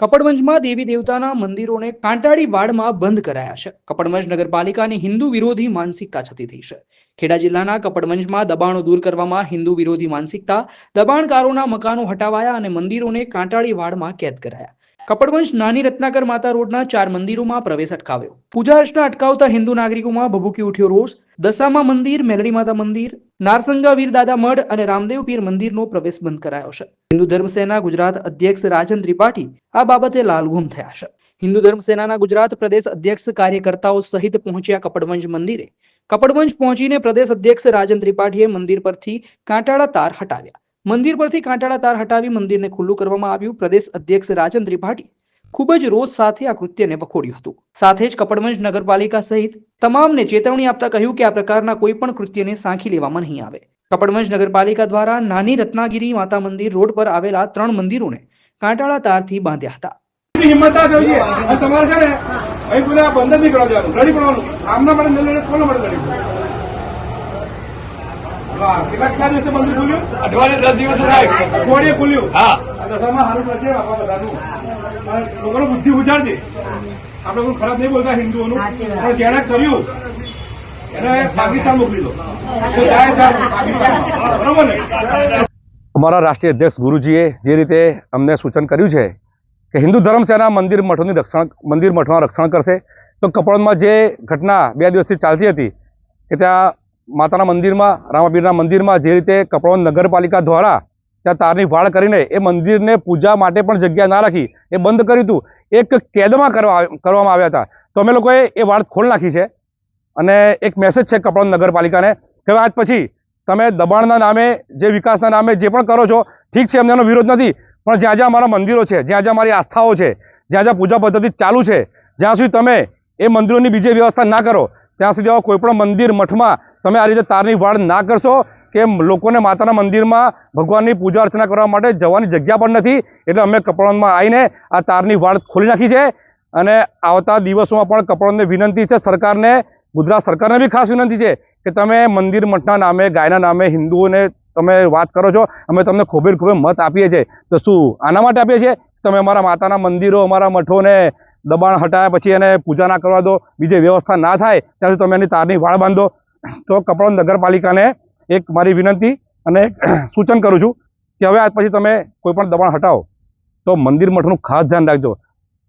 કપડવંજમાં દેવી દેવતાના મંદિરોને કાંટાળી વાડમાં બંધ કરાયા છે. કપડવંજ નગરપાલિકાની હિન્દુ વિરોધી માનસિકતા છતી થઈ છે. ખેડા જિલ્લાના કપડવંજમાં દબાણો દૂર કરવામાં હિન્દુ વિરોધી માનસિકતા દબાણકારોના મકાનો હટાવાયા અને મંદિરોને કાંટાળી વાડમાં કેદ કરાયા. કપડવંજ નાની રત્નાકર માતા રોડના ચાર મંદિરોમાં પ્રવેશ અટકાવ્યો. પૂજા અર્ચના અટકાવતા હિન્દુ નાગરિકોમાં ભભૂકી ઉઠ્યો રોષ. દશામા મંદિર મેલડી માતા મંદિર, નારસંગા વીર દાદા મઢ અને રામદેવ પીર મંદિરનો પ્રવેશ બંધ કરાયો છે. હિન્દુ ધર્મ સેના ગુજરાત અધ્યક્ષ રાજન ત્રિપાઠી આ બાબતે લાલઘુમ થયા છે. હિન્દુ ધર્મ સેનાના ગુજરાત પ્રદેશ અધ્યક્ષ કાર્યકર્તાઓ સહિત પહોંચ્યા કપડવંજ મંદિરે. કપડવંજ પહોંચીને પ્રદેશ અધ્યક્ષ રાજન ત્રિપાઠીએ મંદિર પરથી કાંટાળા તાર હટાવ્યા. મંદિર પરથી કાંટાળા તાર હટાવી મંદિરને ખુલ્લું કરવામાં આવ્યું. પ્રદેશ અધ્યક્ષ રાજન ત્રિપાઠી ખૂબ જ રોષ સાથે આ કૃત્યને વખોડ્યું હતું. સાથે જ કપડવંજ નગરપાલિકા સહિત તમામને ચેતવણી આપતા કહ્યું કે આ પ્રકારના કોઈ પણ કૃત્યને સાંખી લેવામાં નહીં આવે. કપડવંજ નગરપાલિકા દ્વારા નાની રત્નાગીરી માતા મંદિર રોડ પર આવેલા ત્રણ મંદિરોને કાંટાળા તારથી બાંધ્યા હતા. તમારે છે ને બંધ નહીં દેવાનું. લડી પડવાનું. આમના માટે કેટલા કેટલા દિવસે મંદિર ખુલ્યું? અઠવાડિયે દસ દિવસ સાહેબ. અઠવાડિયે ખુલ્યું? હા. દશામાં સારું નથી આપણા બધાનું. લોકોનો બુદ્ધિ ઉજાડજે આપણે કોઈ ખરાબ નહીં બોલતા હિન્દુઓનું. પણ જેણે કર્યું એને પાકિસ્તાન મોકલી દો. પાકિસ્તાન. બરોબર ને? અમારા રાષ્ટ્રીય અધ્યક્ષ ગુરુજીએ જે રીતે અમને સૂચન કર્યું છે કે હિન્દુ ધર્મ સેના મંદિર મઠોની રક્ષણ મંદિર મઠોના રક્ષણ કરશે તો કપડમાં જે ઘટના બે દિવસથી ચાલતી હતી કે ત્યાં માતાના મંદિરમાં, રામાપીરના મંદિરમાં જે રીતે કપડવંત નગરપાલિકા દ્વારા ત્યાં તારની વાળ કરીને એ મંદિરને પૂજા માટે પણ જગ્યા ના રાખી, એ બંધ કર્યું હતું. એક કેદમાં કરવા કરવામાં આવ્યા હતા. તો અમે લોકોએ એ વાળ ખોલ નાખી છે. અને એક મેસેજ છે કપડવંત નગરપાલિકાને કે આજ પછી તમે દબાણના નામે, જે વિકાસના નામે જે પણ કરો છો, ઠીક છે અમને એનો વિરોધ નથી. પણ જ્યાં જ્યાં અમારા મંદિરો છે, જ્યાં જ્યાં અમારી આસ્થાઓ છે, જ્યાં જ્યાં પૂજા પદ્ધતિ ચાલુ છે, જ્યાં સુધી તમે એ મંદિરોની બીજી વ્યવસ્થા ના કરો, ત્યાં સુધી આવા કોઈપણ મંદિર મઠમાં તમે આ રીતે તારની વાડ ના કરશો કે લોકોને માતાના મંદિરમાં ભગવાનની પૂજા અર્ચના કરવા માટે જવાની જગ્યા પણ નથી. એટલે અમે કપડવંજમાં આવીને આ તારની વાડ ખોલી નાખી છે અને આવતા દિવસોમાં પણ કપડવંજને વિનંતી છે સરકારને, ગુજરાત સરકારને બી ખાસ વિનંતી છે કે તમે મંદિર મઠના નામે, ગાયના નામે, હિન્દુઓને તમે વાત કરો છો, અમે તમને ખૂબે ખોબે મત આપીએ છીએ. તો શું આના માટે આપીએ છીએ? તમે અમારા માતાના મંદિરો, અમારા મઠોને દબાણ હટાયા પછી એને પૂજા ના કરવા દો, બીજી વ્યવસ્થા ના થાય ત્યાં સુધી તમે એની તારની વાળ બાંધો. તો કપડવંજ નગરપાલિકાને એક મારી વિનંતી અને સૂચન કરું છું કે હવે આજ પછી તમે કોઈ પણ દબાણ હટાવો. તો મંદિર મઠનું ખાસ ધ્યાન રાખજો.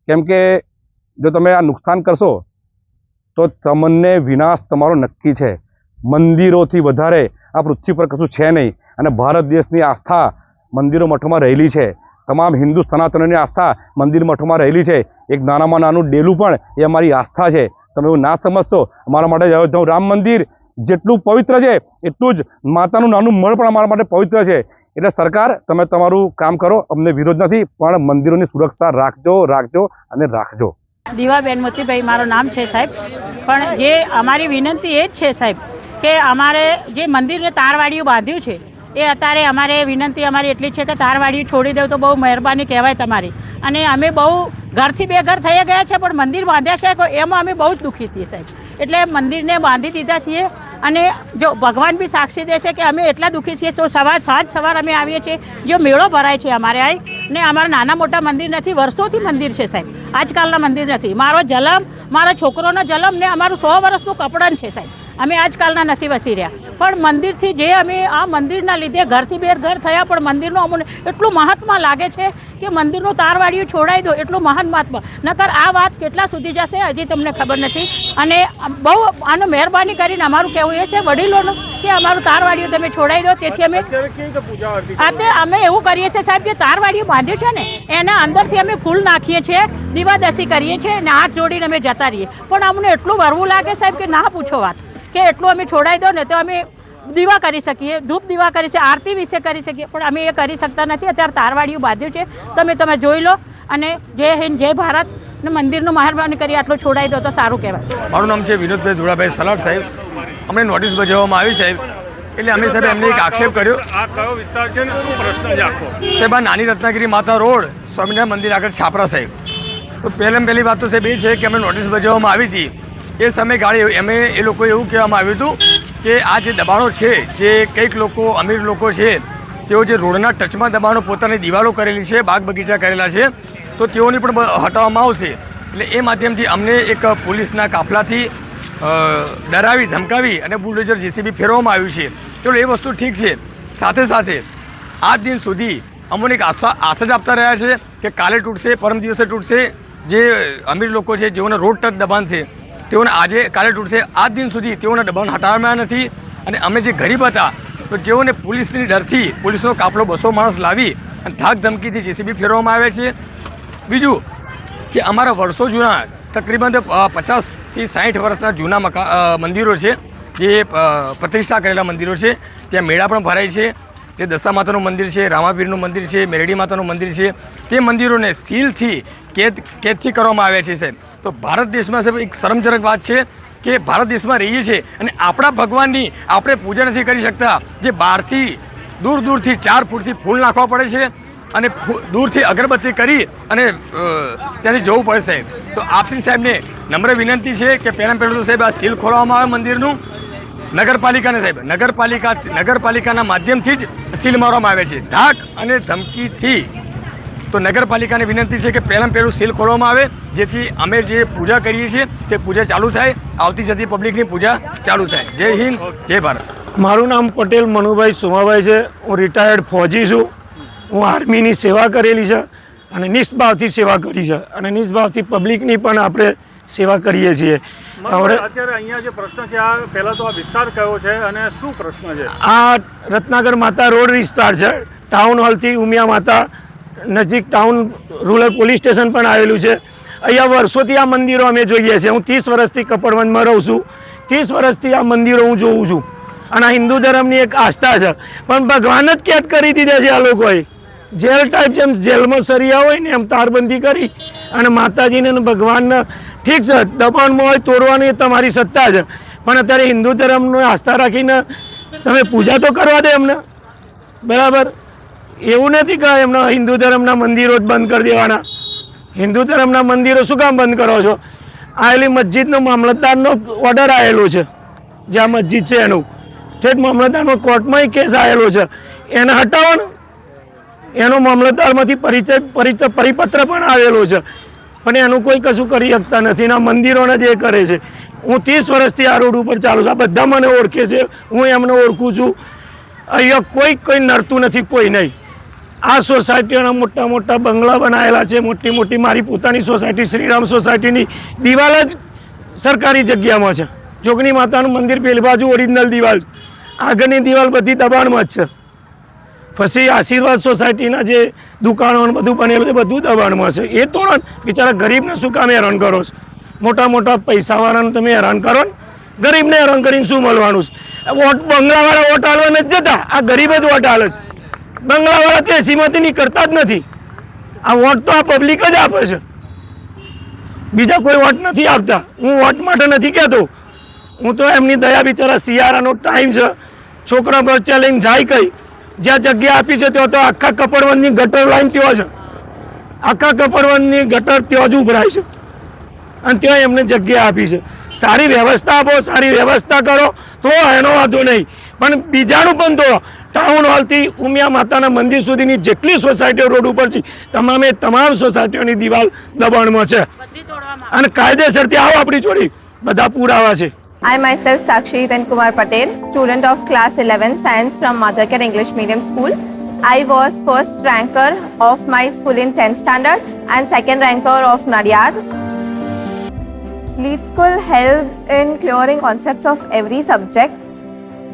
કેમ કે જો તમે આ નુકસાન કરશો, તો તમને વિનાશ તમારો નક્કી છે. મંદિરોથી વધારે આ પૃથ્વી પર કશું છે નહીં અને ભારત દેશની આસ્થા મંદિરો મઠોમાં રહેલી છે. તમામ હિન્દુ સનાતનોની આસ્થા મંદિર મઠોમાં રહેલી છે. એક નાનામાં નાનું ડેલું પણ એ અમારી આસ્થા છે. તમે એવું ના સમજતો અમારા માટે અયોધ્યા રામ મંદિર. જેટલું પવિત્ર છે, એટલું જ માતાનું નાનું મળ પણ અમારા માટે પવિત્ર છે. એટલે સરકાર, તમે તમારું કામ કરો, અમને વિરોધ નથી, પણ મંદિરોની સુરક્ષા રાખજો રાખજો અને રાખજો. દીવાબેન મોતીભાઈ, મારું નામ છે સાહેબ. પણ જે અમારી વિનંતી એ જ છે સાહેબ, કે અમારે જે મંદિરને તારવાડીઓ બાંધ્યું છે, એ અત્યારે અમારે વિનંતી અમારી એટલી છે કે તારવાડીઓ છોડી દઉં તો બહુ મહેરબાની કહેવાય તમારી. અને અમે બહુ ઘરથી બે ઘર થઈ ગયા છે, પણ મંદિર બાંધ્યા છે એમાં અમે બહુ જ દુઃખી છીએ સાહેબ. એટલે મંદિરને બાંધી દીધા છીએ અને જો ભગવાન બી સાક્ષી દેશે કે અમે એટલા દુઃખી છીએ, તો સવાર સાંજ સવાર અમે આવીએ છીએ. જો મેળો ભરાય છે અમારે અહીં, ને અમારા નાના મોટા મંદિર નથી, વર્ષોથી મંદિર છે સાહેબ. આજકાલના મંદિર નથી. મારો જલમ, મારા છોકરોનો જલમ ને અમારું સો વર્ષનું કપડાં છે સાહેબ. અમે આજકાલના નથી વસી રહ્યા. પણ મંદિરથી જે અમે આ મંદિરના લીધે ઘરથી બેર ઘર થયા પણ મંદિરનું અમને એટલું મહાત્મા લાગે છે કે મંદિરનું તારવાડિયું છોડાઈ દો એટલું મહાન મહાત્મા. નકર આ વાત કેટલા સુધી જશે હજી તમને ખબર નથી. અને બહુ આનો મહેરબાની કરીને અમારું કહેવું એ છે વડીલોનું કે અમારું તારવાડિયું તમે છોડાઈ દો તેથી અમે અત્યારે અમે એવું કરીએ છીએ સાહેબ કે તારવાડિયું બાંધ્યું છે ને એના અંદરથી અમે ફૂલ નાખીએ છીએ દીવાદસી કરીએ છીએ અને હાથ જોડીને અમે જતા રહીએ. પણ અમને એટલું વરવું લાગે સાહેબ કે ના પૂછો વાત. કે એટલું અમે છોડાઈ દો ને તો અમે દીવા કરી શકીએ ધૂપ દીવા કરી શકીએ આરતી વિશે કરી શકીએ. પણ અમે એ કરી શકતા નથી. અત્યારે તારવાડીઓ બાંધ્યું છે. તમે તમે જોઈ લો અને જય હિન્દ જય ભારત. ને મંદિરનું મહેરબાની કરી આટલું છોડાઈ દો તો સારું કહેવાય. મારું નામ છે વિનોદભાઈ ધોળાભાઈ સલાડ સાહેબ. અમને નોટિસ બજાવવામાં આવી સાહેબ. એટલે અમે સાહેબ એમને એક આક્ષેપ કર્યો. આ કયો વિસ્તાર છે ને શું પ્રશ્ન છે આખો? સાહેબ આ નાની રત્નાગીરી માતા રોડ સ્વામિનારાયણ મંદિર આગળ છાપરા સાહેબ. તો પહેલાં પહેલી વાત તો સાહેબ એ છે કે અમે નોટિસ બજાવવામાં આવી હતી. એ સમય ગાળી અમે એ લોકો એવું કહેવામાં આવ્યું હતું કે આ જે દબાણો છે, જે કંઈક લોકો, અમીર લોકો છે, તેઓ જે રોડના ટચમાં દબાણો પોતાની દિવાલો કરેલી છે, બાગ બગીચા કરેલા છે, તો તેઓની પણ હટાવવામાં આવશે. એટલે એ માધ્યમથી અમને એક પોલીસના કાફલાથી ડરાવી, ધમકાવી અને બુલડોઝર જેસીબી ફેરવવામાં આવ્યું છે. ચલો, એ વસ્તુ ઠીક છે. સાથે સાથે, આજ દિન સુધી અમને એક આશા આશા જ આપતા રહ્યા છે કે કાલે તૂટશે, પરમ દિવસે તૂટશે, જે અમીર લોકો છે, જેઓને રોડ ટચ દબાણ છે તેઓને આજે કાલે તૂટશે. આજ દિન સુધી તેઓના દબાણ હટાવવામાં નથી અને અમે જે ગરીબ હતા, તો જેઓને પોલીસની ડરથી પોલીસનો કાફલો બસો માણસ લાવી અને ધાક ધમકીથી જેસીબી ફેરવવામાં આવે છે. બીજું કે અમારા વર્ષો જૂના, તકરીબન પચાસથી સાઠ વર્ષના જૂના મકા મંદિરો છે, જે પ્રતિષ્ઠા કરેલા મંદિરો છે. ત્યાં મેળા પણ ભરાય છે. જે દશા માતાનું મંદિર છે, રામાપીરનું મંદિર છે, મેરડી માતાનું મંદિર છે, તે મંદિરોને સીલથી કેદ, કેદથી કરવામાં આવ્યા છે સાહેબ. તો ભારત દેશમાં સાહેબ એક શરમજનક વાત છે કે ભારત દેશમાં રહીએ છીએ અને આપણા ભગવાનની આપણે પૂજા નથી કરી શકતા. જે બહારથી, દૂર દૂરથી, ચાર ફૂટથી ફૂલ નાખવા પડે છે અને દૂરથી અગરબત્તી કરી અને ત્યાંથી જવું પડે સાહેબ. તો આપસી સાહેબને નમ્ર વિનંતી છે કે પહેલાં પહેલું તો સાહેબ આ સીલ ખોલવામાં આવે મંદિરનું. નગરપાલિકાને સાહેબ, નગરપાલિકા, નગરપાલિકાના માધ્યમથી જ સીલ મારવામાં આવે છે. ધાક અને ધમકીથી તો નગરપાલિકાને વિનંતી છે કે પહેલાં પહેલું સીલ ખોલવામાં આવે. જેથી અમે જે પૂજા કરીએ છીએ તે પૂજા ચાલુ થાય. આવતી જતી પબ્લિકની પૂજા ચાલુ થાય. જય હિન્દ જય ભારત. મારું નામ પટેલ મનુભાઈ સોમાભાઈ છે. હું રિટાયર્ડ ફોજી છું. હું આર્મીની સેવા કરેલી છે અને નિષ્ભાવથી સેવા કરી છે. અને નિષ્ભાવથી પબ્લિકની પણ આપણે સેવા કરીએ છીએ. હવે અત્યારે અહીંયા જે પ્રશ્ન છે આ પહેલાં તો આ વિસ્તાર કયો છે અને શું પ્રશ્ન છે? આ રત્નાગર માતા રોડ વિસ્તાર છે. ટાઉન હોલથી ઉમિયા માતા નજીક ટાઉન રૂરલ પોલીસ સ્ટેશન પણ આવેલું છે. અહીંયા વર્ષોથી આ મંદિરો અમે જોઈએ છીએ. હું ત્રીસ વર્ષથી કપડવંજમાં રહું છું. ત્રીસ વર્ષથી આ મંદિરો હું જોઉં છું. અને આ હિન્દુ ધર્મની એક આસ્થા છે. પણ ભગવાન જ કેદ કરી દીધા છે આ લોકોએ. જેલ ટાઈપ જેમ જેલમાં સરિયા હોય ને એમ તારબંધી કરી અને માતાજીને ભગવાનને ઠીક છે, દબાણમાં હોય તોડવાની તમારી સત્તા છે. પણ અત્યારે હિન્દુ ધર્મનો આસ્થા રાખીને તમે પૂજા તો કરવા દે એમને. બરાબર? એવું નથી કે એમના હિન્દુ ધર્મના મંદિરો જ બંધ કરી દેવાના. હિન્દુ ધર્મના મંદિરો શું કામ બંધ કરો છો? આવેલી મસ્જિદનો મામલતદારનો ઓર્ડર આવેલો છે. જ્યાં મસ્જિદ છે એનું. ઠેઠ મામલતદારનો કોર્ટમાં કેસ આવેલો છે. એને હટાવો ને એનો મામલતદારમાંથી પરિચય પરિચય, પરિપત્ર પણ આવેલો છે. પણ એનું કોઈ કશું કરી શકતા નથી એના મંદિરોને જે કરે છે. હું ત્રીસ વર્ષથી આ રોડ ઉપર ચાલું છું. આ બધા મને ઓળખે છે. હું એમને ઓળખું છું. અહીંયા કોઈ કોઈ નડતું નથી, કોઈ નહીં. આ સોસાયટીઓના મોટા મોટા બંગલા બનાવેલા છે. મોટી મોટી મારી પોતાની સોસાયટી, શ્રીરામ સોસાયટીની દિવાલ જ સરકારી જગ્યામાં છે. જોગણી માતાનું મંદિર પેલી બાજુ ઓરિજિનલ દિવાલ આગળની દિવાલ બધી દબાણમાં જ છે. પછી આશીર્વાદ સોસાયટીના જે દુકાનો બધું બનેલું છે, બધું દબાણમાં છે. એ ને બિચારા ગરીબને શું કામ હેરાન કરો છો? મોટા મોટા પૈસાવાળાને તમે હેરાન કરો ને? ગરીબને હેરાન કરીને શું મળવાનું છે? બંગલાવાળા વોટ હાલવા નથી જતા. આ ગરીબ જ વોટ હાલે છે. બંગલાવાળા તે એસીમાંથી કરતા જ નથી. આ વોટ તો આ પબ્લિક જ આપે છે. બીજા કોઈ વોટ નથી આપતા. હું વોટ માટે નથી કહેતો. હું તો એમની દયા બિચારા શિયાળાનો ટાઈમ છે. છોકરા બચ્ચા લઈને જાય કઈ. જ્યાં જગ્યા આપી છે ત્યાં તો આખા કપડવંજની ગટર લાઈન ત્યાં છે. આખા કપડવંજની ગટર ત્યાં જ ઉભરાય છે. અને ત્યાં એમને જગ્યા આપી છે. સારી વ્યવસ્થા આપો, સારી વ્યવસ્થા કરો. તો એનો વાંધો નહીં. પણ બીજાનું પણ તો ટાઉન હોલથી ઉમિયા માતાના મંદિર સુધીની જેટલી સોસાયટીઓ રોડ ઉપર છે તમામે તમામ સોસાયટીઓની દિવાલ દબાણમાં છે અને કાયદેસરથી આવો આપણી ચોરી બધા પુરાવા છે I myself Sakshi Then Kumar Patel, student of class 11 science from Mothercare English Medium School. I was first ranker of my school in 10th standard and second ranker of Nadiad. Lead School helps in clearing concepts of every subject.